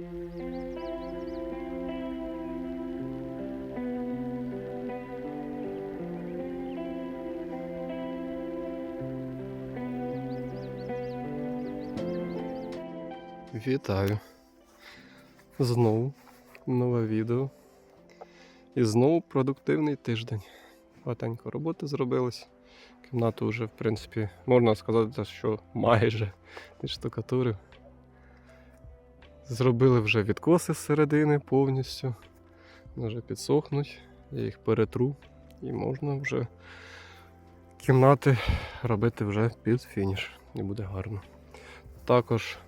Вітаю. Знову нове відео. І знову продуктивний тиждень. Багатенько роботи зробилось. Кімнату вже, в принципі, можна сказати, що майже відштукатурив. Зробили вже відкоси з середини повністю. Вони вже підсохнуть. Я їх перетру і можна вже кімнати робити вже під фініш. І буде гарно. Також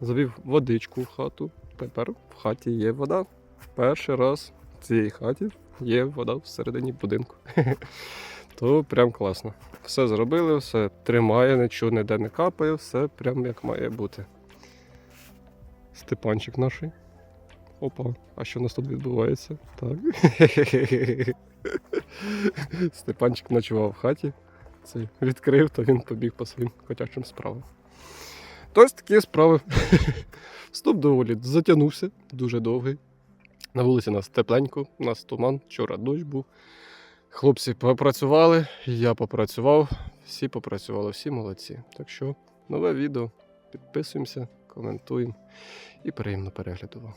завів водичку в хату. Тепер в хаті є вода. Перший раз в цій хаті є вода всередині будинку. То прям класно. Все зробили, все тримає, нічого ніде не капає, все прям як має бути. Степанчик наш. Опа, а що у нас тут відбувається? Так. Степанчик ночував в хаті. Цей відкрив, то він побіг по своїм котячим справам. Ось такі справи. Вступ доволі затягнувся, дуже довгий. На вулиці нас тепленько, у нас туман, вчора дощ був. Хлопці попрацювали, я попрацював, всі попрацювали, всі молодці. Так що нове відео. Підписуємося, коментуємо і приємно перегляду вам.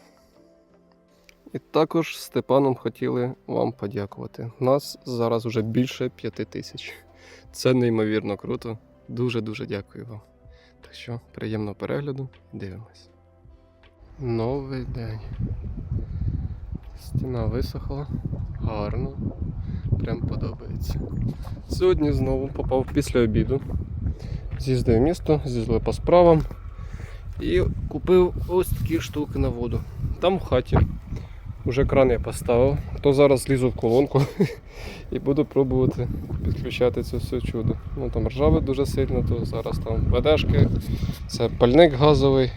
І також Степаном хотіли вам подякувати. Нас зараз вже більше п'яти тисяч. Це неймовірно круто. Дуже-дуже дякую вам. Так що приємного перегляду, дивимось. Новий день. Стіна висохла, гарно, прям подобається. Сьогодні знову попав після обіду. З'їздив в місто, з'їздили по справам і купив ось такі штуки на воду. Там в хаті. Уже кран я поставив, то зараз лізу в колонку і буду пробувати підключати це все чудо. Ну там ржаве дуже сильно, то зараз там ведешки, це пальник газовий.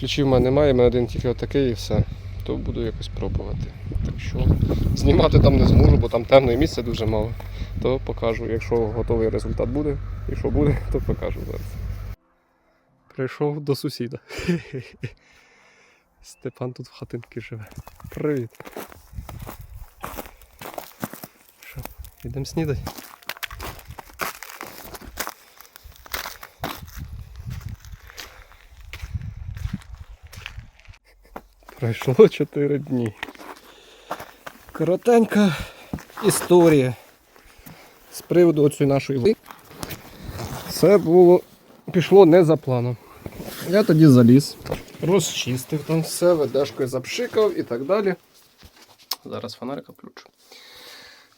Ключів в мене немає, в мене один тільки отакий і все. То буду якось пробувати. Так що знімати там не зможу, бо там темне місце дуже мало. То покажу, якщо готовий результат буде, і що буде, то покажу зараз. Прийшов до сусіда. Степан тут в хатинці живе. Привіт. Що, йдемо снідати? Пройшло 4 дні. Коротенька історія з приводу оцієї нашої. Все було пішло не за планом. Я тоді заліз, розчистив там все, ведешкою запшикав і так далі. Зараз фонарика включу.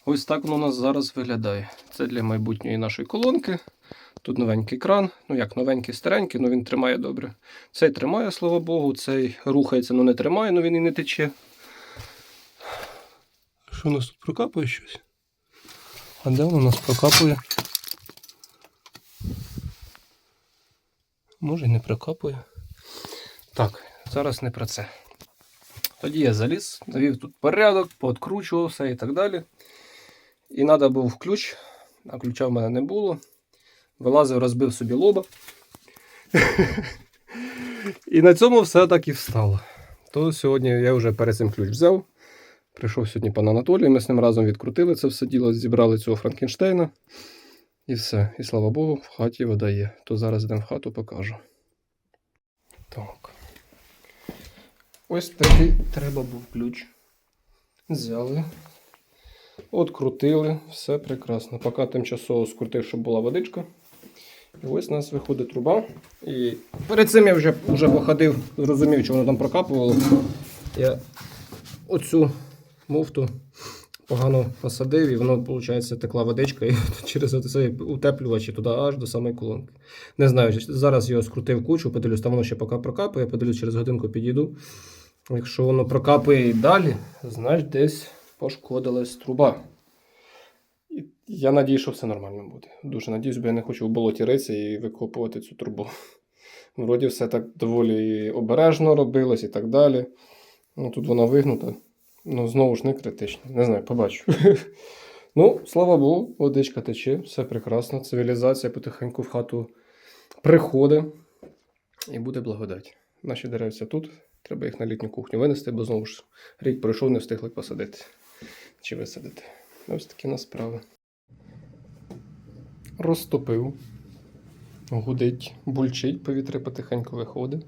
Ось так воно у нас зараз виглядає. Це для майбутньої нашої колонки. Тут новенький кран, ну як новенький, старенький, але він тримає добре. Цей тримає, слава Богу, цей рухається, але не тримає, але він і не тече. Що у нас тут прокапує щось? А де воно у нас прокапує? Може не прокапує. Так, зараз не про це. Тоді я заліз, навів тут порядок, пооткручував все і так далі. І треба був ключ, а ключа в мене не було. Вилазив, розбив собі лоба. і на цьому все так і встало. То сьогодні я вже перед цим ключ взяв. Прийшов сьогодні пан Анатолій, ми з ним разом відкрутили це все діло, зібрали цього Франкенштейна. І все. І слава Богу, в хаті вода є. То зараз йдемо в хату, покажу. Так. Ось такий треба був ключ. Взяли. Открутили, все прекрасно. Поки тимчасово скрутив, щоб була водичка. І ось у нас виходить труба. І перед цим я вже, вже походив, зрозумів, що воно там прокапувало. Я оцю муфту погано посадив, і воно, виходить, текла водичка і через цей утеплювач туди аж до самої колонки. Не знаю, зараз його скрутив кучу, подивлюсь, там воно ще поки прокапує, подивлюсь, через годинку підійду. Якщо воно прокапує і далі, значить десь пошкодилась труба. Я надію, що все нормально буде. Дуже надіюсь, бо я не хочу в болоті ритися і викопувати цю трубу. Вроді все так доволі обережно робилось і так далі. Ну, Тут вона вигнута. Ну, знову ж не критично. Не знаю, побачу. ну, слава Богу, водичка тече, все прекрасно. Цивілізація потихеньку в хату приходить і буде благодать. Наші деревця тут. Треба їх на літню кухню винести, бо знову ж рік пройшов, не встигли посадити чи висадити. Ось такі на справи. Розтопив. Гудить, бульчить, повітря потихеньку виходить.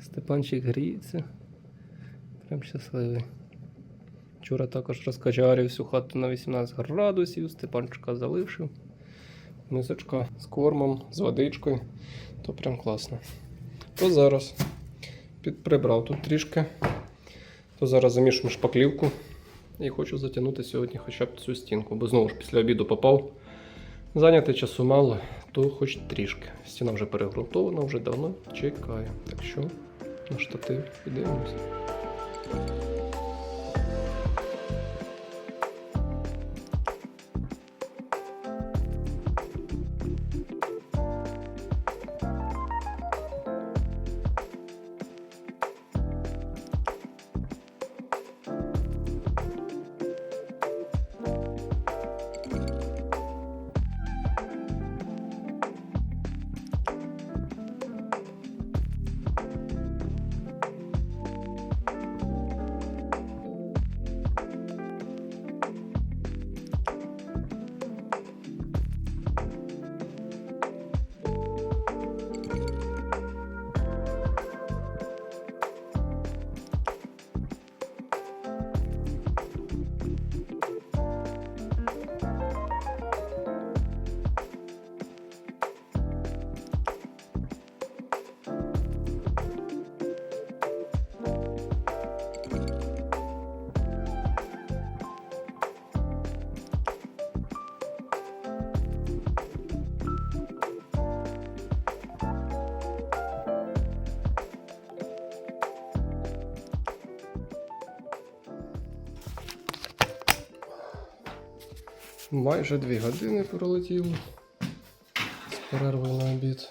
Степанчик гріється. Прям щасливий. Вчора також розкачарив всю хату на 18 градусів, Степанчика залишив. Мисочка з кормом, з водичкою. То прям класно. То зараз підприбрав тут трішки. То зараз замішую шпаклівку. І хочу затягнути сьогодні хоча б цю стінку, бо знову ж після обіду попав. Зайняти часу мало, то хоч трішки. Стіна вже перегрунтована, вже давно чекає. Так що на штатив і дивимося. Майже дві години пролетіло з перервою на обід.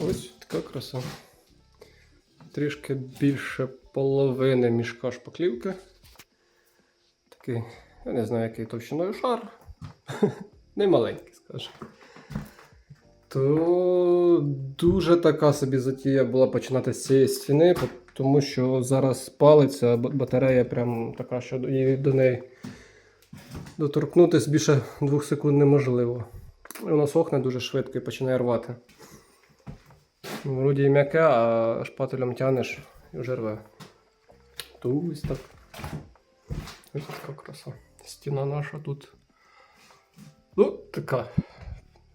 Ось така краса. Трішки більше половини мішка шпаклівки. Такий, я не знаю, який товщиною шар. Не маленький, скажімо. То дуже така собі затія була починати з цієї стіни, тому що зараз палиться батарея прям така, що до неї доторкнутися більше двох секунд неможливо. І Воно сохне дуже швидко і починає рвати. Вроді і м'яке, а шпателем тянеш і вже рве. То ось так. Ось така краса. Стіна наша тут. Ну, така.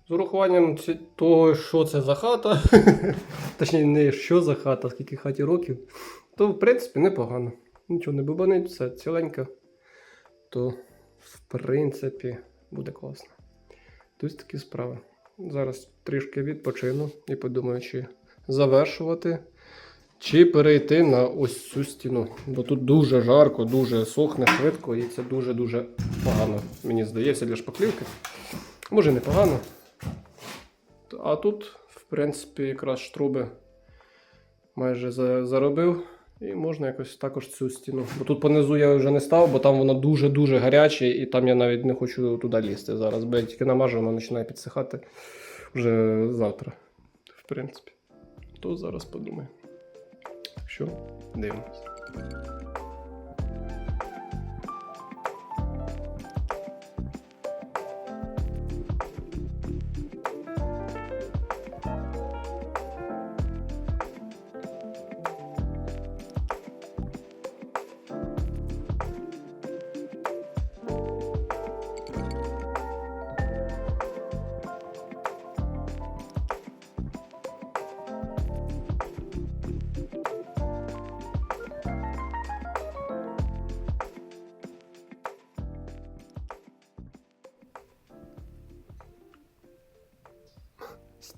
З урахуванням того, що це за хата, точніше, не що за хата, скільки хаті років, то в принципі непогано. Нічого не бубанить, все ціленьке. То в принципі, буде класно. Тут такі справи. Зараз трішки відпочину і подумаю, чи завершувати, чи перейти на ось цю стіну. Бо тут дуже жарко, дуже сохне швидко, і це дуже-дуже погано, мені здається, для шпаклівки. Може, непогано. А тут, в принципі, якраз штруби майже заробив. І можна якось також цю стіну. Бо тут понизу я вже не став, бо там воно дуже-дуже гаряче, і там я навіть не хочу туди лізти зараз. Бо я тільки намажу, воно починає підсихати вже завтра. В принципі. То зараз подумаю. Так що, дивимось.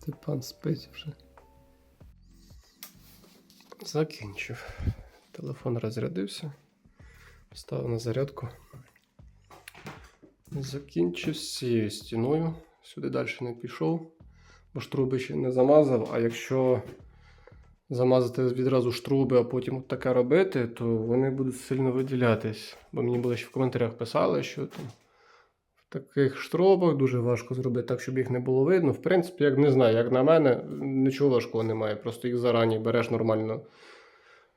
Степан спить вже. Закінчив. Телефон розрядився. Поставив на зарядку. Закінчив з цією стіною. Сюди далі не пішов, бо штруби ще не замазав. А якщо замазати відразу штруби, а потім от таке робити, то вони будуть сильно виділятись. Бо мені було ще в коментарях писали, що там таких штробах дуже важко зробити так, щоб їх не було видно. В принципі, як не знаю, як на мене, нічого важкого немає. Просто їх зарані береш нормально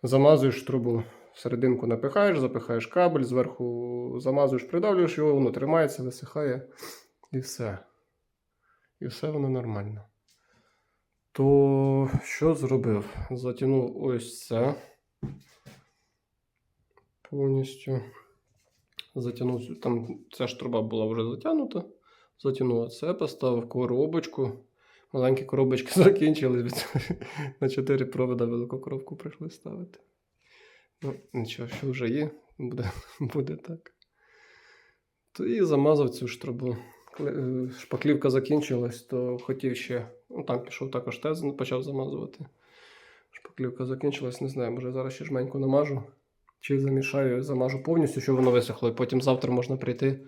замазуєш трубу. Серединку напихаєш, запихаєш кабель, зверху замазуєш, придавлюєш його, воно тримається, висихає і все. І все воно нормально. То що зробив? Затягнув ось це. Повністю. Затягнув, там ця ж труба була вже затягнута. Затягнув це, поставив коробочку. Маленькі коробочки закінчились. від- На 4 провода велику коробку прийшли ставити. Ну, нічого, що вже є, буде, буде так. То і замазав цю ж трубу. Е, шпаклівка закінчилась, то хотів ще. Ну, там пішов також тез, почав замазувати. Шпаклівка закінчилась, не знаю, може зараз ще жменьку намажу. Чи замішаю, замажу повністю, щоб воно висохло, і потім завтра можна прийти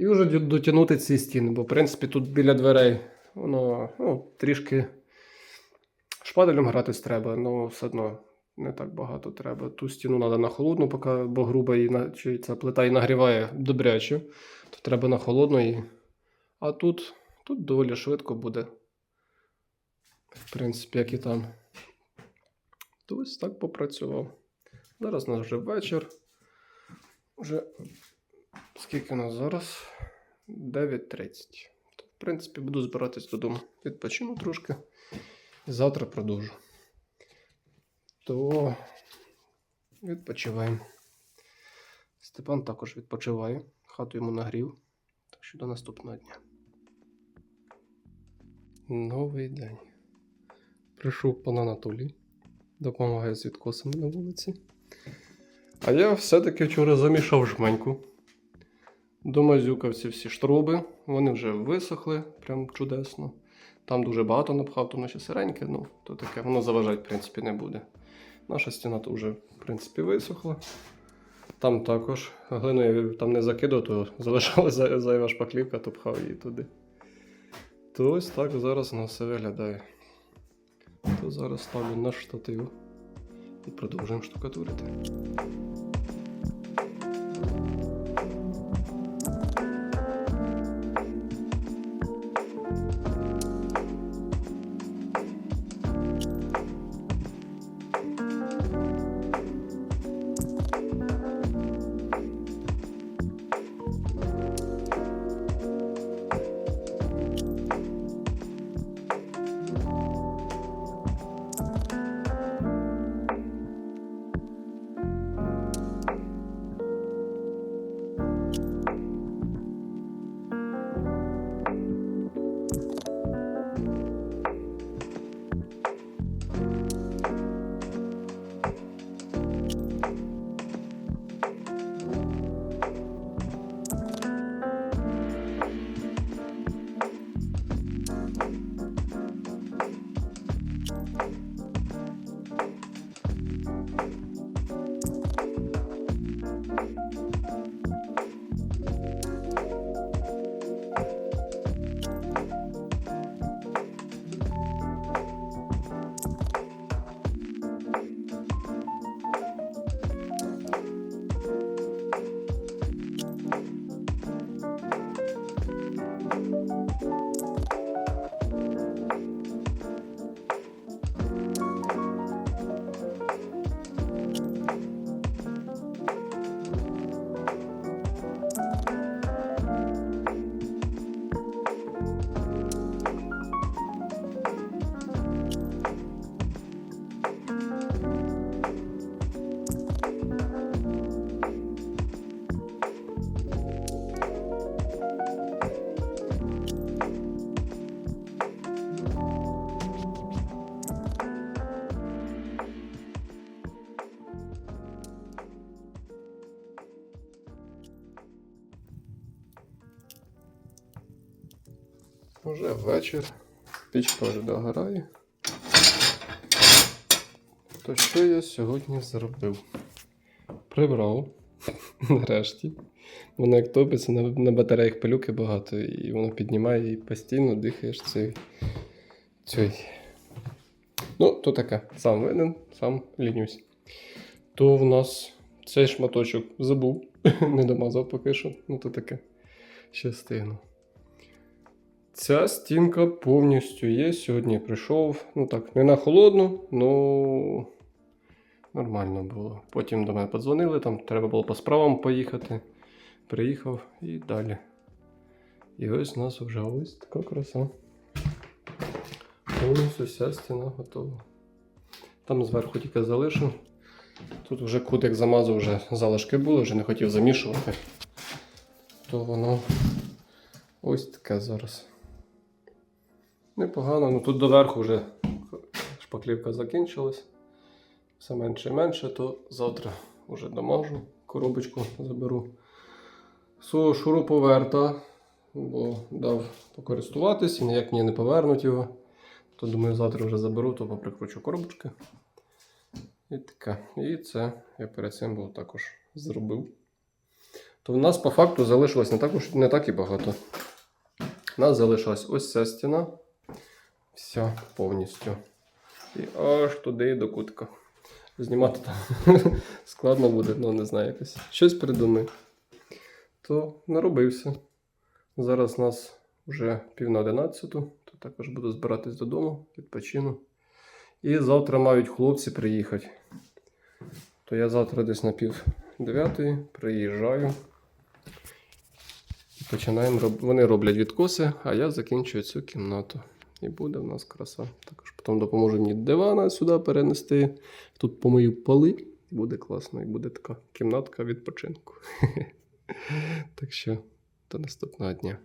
і вже дотягнути ці стіни. Бо, в принципі, тут біля дверей воно ну, трішки шпаделем гратись треба, але все одно не так багато треба. Ту стіну треба на холодну, поки, бо груба і на, чи ця плита і нагріває добряче, то треба на холодну. І... А тут, тут доволі швидко буде. В принципі, як і там. То ось так попрацював. Зараз у нас вже вечір. Вже скільки у нас зараз? 9.30. В принципі, буду збиратись додому. Відпочину трошки. І завтра продовжу. То відпочиваємо. Степан також відпочиває. Хату йому нагрів. Так що до наступного дня. Новий день. Прийшов пан Анатолій. Допомагає з відкосами на вулиці. А я все-таки вчора замішав жменьку. Домазюкав ці всі штруби. Вони вже висохли, прям чудесно. Там дуже багато напхав, то наче сиреньке, ну, то таке, воно заважати, в принципі, не буде. Наша стіна то вже, в принципі, висохла. Там також глиною там не закидав, то залишалася зай- зайва шпаклівка, то пхав її туди. То ось так зараз воно все виглядає. То зараз ставлю на штатив і продовжуємо штукатурити. Вечір. Пічка вже догорає. То що я сьогодні зробив? Прибрав. Нарешті. Воно як топиться, на, батареях пилюки багато, і воно піднімає і постійно дихаєш цей. цей. Ну, то таке. Сам винен, сам лінюсь. То в нас цей шматочок забув, не домазав поки що. Ну, то таке. Ще стигну. Ця стінка повністю є. Сьогодні прийшов. Ну так, не на холодну, ну нормально було. Потім до мене подзвонили, там треба було по справам поїхати. Приїхав і далі. І ось у нас вже ось така краса. Повністю вся стіна готова. Там зверху тільки залишив. Тут вже кутик замазав, вже залишки були, вже не хотів замішувати. То воно ось таке зараз. Непогано, ну тут доверху вже шпаклівка закінчилась. Все менше і менше, то завтра вже домажу, коробочку заберу. Свого шуруповерта, бо дав покористуватись і ніяк мені не повернуть його. То думаю, завтра вже заберу, то поприкручу коробочки. І таке. І це я перед цим був також зробив. То в нас по факту залишилось не так, не так і багато. У нас залишилась ось ця стіна. Вся повністю. І аж туди до кутка. Знімати там складно буде, ну не знаю якось. Щось придумаю. То наробився. Зараз нас вже пів на одинадцяту, то також буду збиратись додому, відпочину. І завтра мають хлопці приїхати. То я завтра десь на пів дев'ятої приїжджаю. Починаємо. Вони роблять відкоси, а я закінчую цю кімнату. І буде в нас краса. Також потім допоможу мені дивана сюди перенести. Тут помию поли. Буде класно, і буде така кімнатка відпочинку. Так що до наступного дня.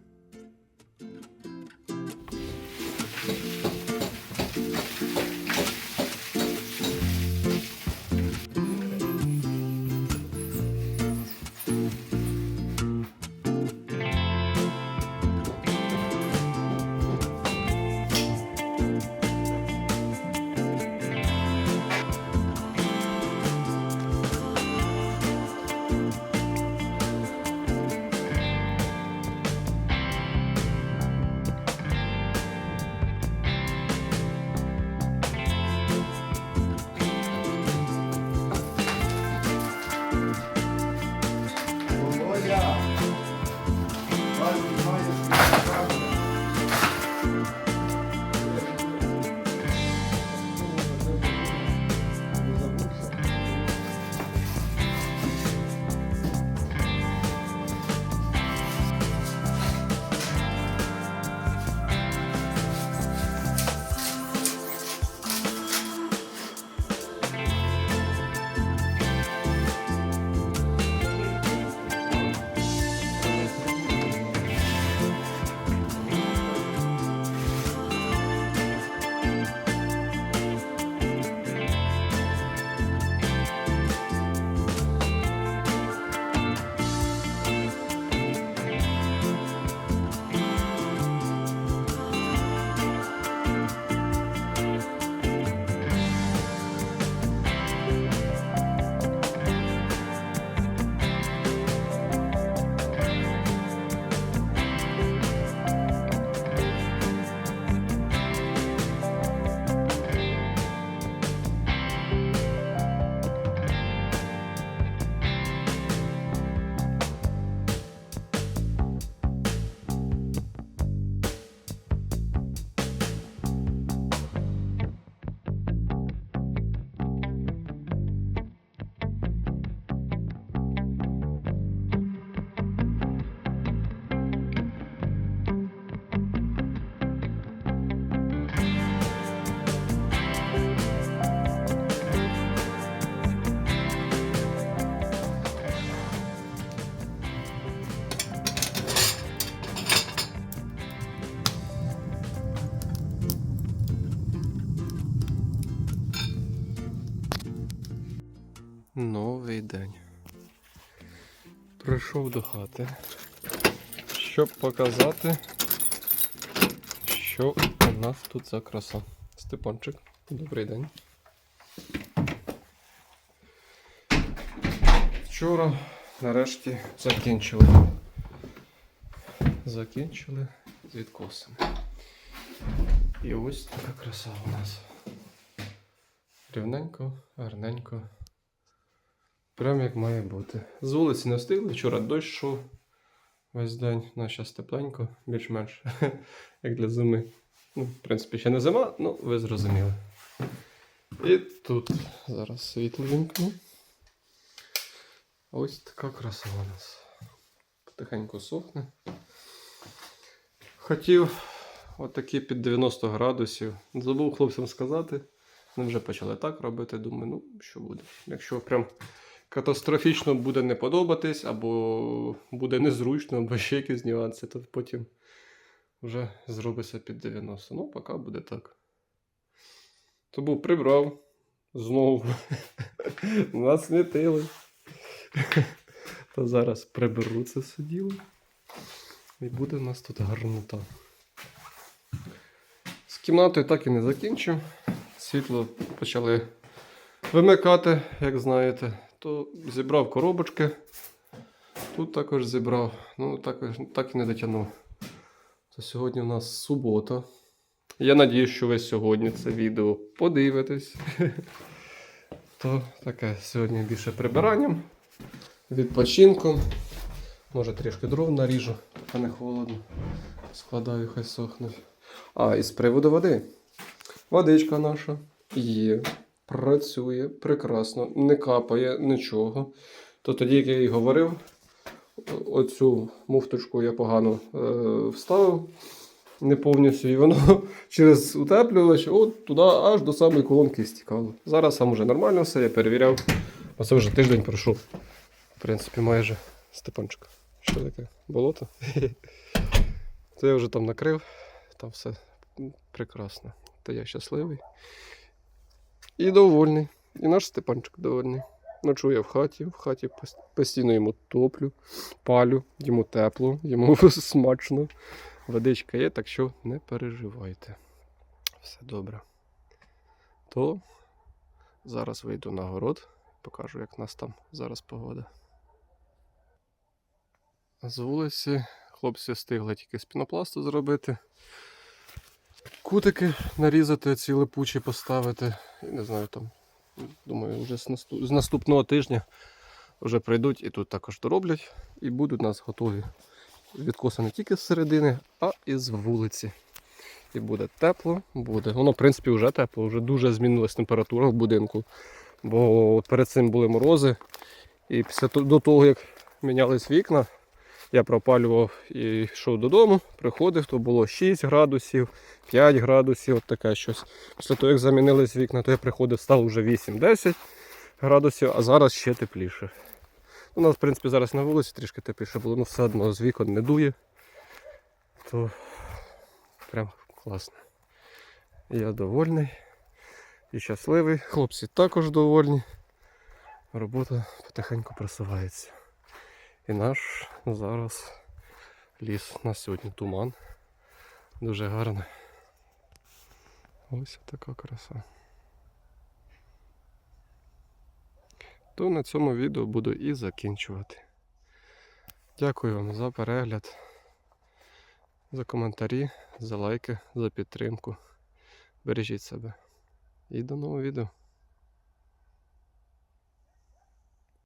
Новий день. Прийшов до хати, щоб показати, що у нас тут за краса. Степанчик, добрий день. Вчора нарешті закінчили. Закінчили з відкосами. І ось така краса у нас. Рівненько, гарненько. Прям як має бути. З вулиці не встигли. Вчора дощ йшов весь день. На зараз тепленько, більш-менш, як для зими. Ну, в принципі, ще не зима, ну ви зрозуміли. І тут зараз світло вімкну. Ось така краса у нас. Потихеньку сохне. Хотів отакі під 90 градусів. Забув хлопцям сказати. Ми вже почали так робити. Думаю, ну що буде. Якщо прям катастрофічно буде не подобатись, або буде незручно, або ще якісь нюанси, то потім вже зробиться під 90. Ну, поки буде так. Тому прибрав знову. Насмітили. Та зараз приберу це все діло. І буде у нас тут гарнота. З кімнатою так і не закінчив. Світло почали вимикати, як знаєте. То зібрав коробочки. Тут також зібрав. Ну, так, так і не дотягнув. То сьогодні у нас субота. Я надію, що ви сьогодні це відео подивитесь. То таке сьогодні більше прибиранням, відпочинком. Може трішки дров наріжу, поки не холодно. Складаю, хай сохнуть. А, і з приводу води. Водичка наша є, працює прекрасно, не капає нічого. То тоді, як я і говорив, оцю муфточку я погано е, вставив не повністю, і воно через утеплювач от туди аж до самої колонки стікало. Зараз сам уже нормально все, я перевіряв. Оце вже тиждень пройшов. В принципі, майже Степанчик. Що таке? Болото? То я вже там накрив, там все прекрасно. То я щасливий. І довольний. І наш Степанчик довольний. Ночує в хаті, в хаті постійно йому топлю, палю, йому тепло, йому смачно. Водичка є, так що не переживайте. Все добре. То зараз вийду на город, покажу, як в нас там зараз погода. З вулиці хлопці встигли тільки з пінопласту зробити. Кутики нарізати, ці липучі поставити. Не знаю там. Думаю, вже з, наступ... з наступного тижня вже прийдуть і тут також дороблять. І будуть у нас готові відкоси не тільки з середини, а і з вулиці. І буде тепло, буде. Воно, в принципі, вже тепло, вже дуже змінилась температура в будинку. Бо перед цим були морози. І після до того, як мінялись вікна, я пропалював і йшов додому, приходив, то було 6 градусів, 5 градусів, от таке щось. Після того, як замінились вікна, то я приходив, стало вже 8-10 градусів, а зараз ще тепліше. У нас, в принципі, зараз на вулиці трішки тепліше було, ну все одно з вікон не дує. То прям класно. Я довольний і щасливий. Хлопці також довольні. Робота потихеньку просувається. І наш зараз ліс на сьогодні туман. Дуже гарний. Ось така краса. То на цьому відео буду і закінчувати. Дякую вам за перегляд, за коментарі, за лайки, за підтримку. Бережіть себе. І до нового відео.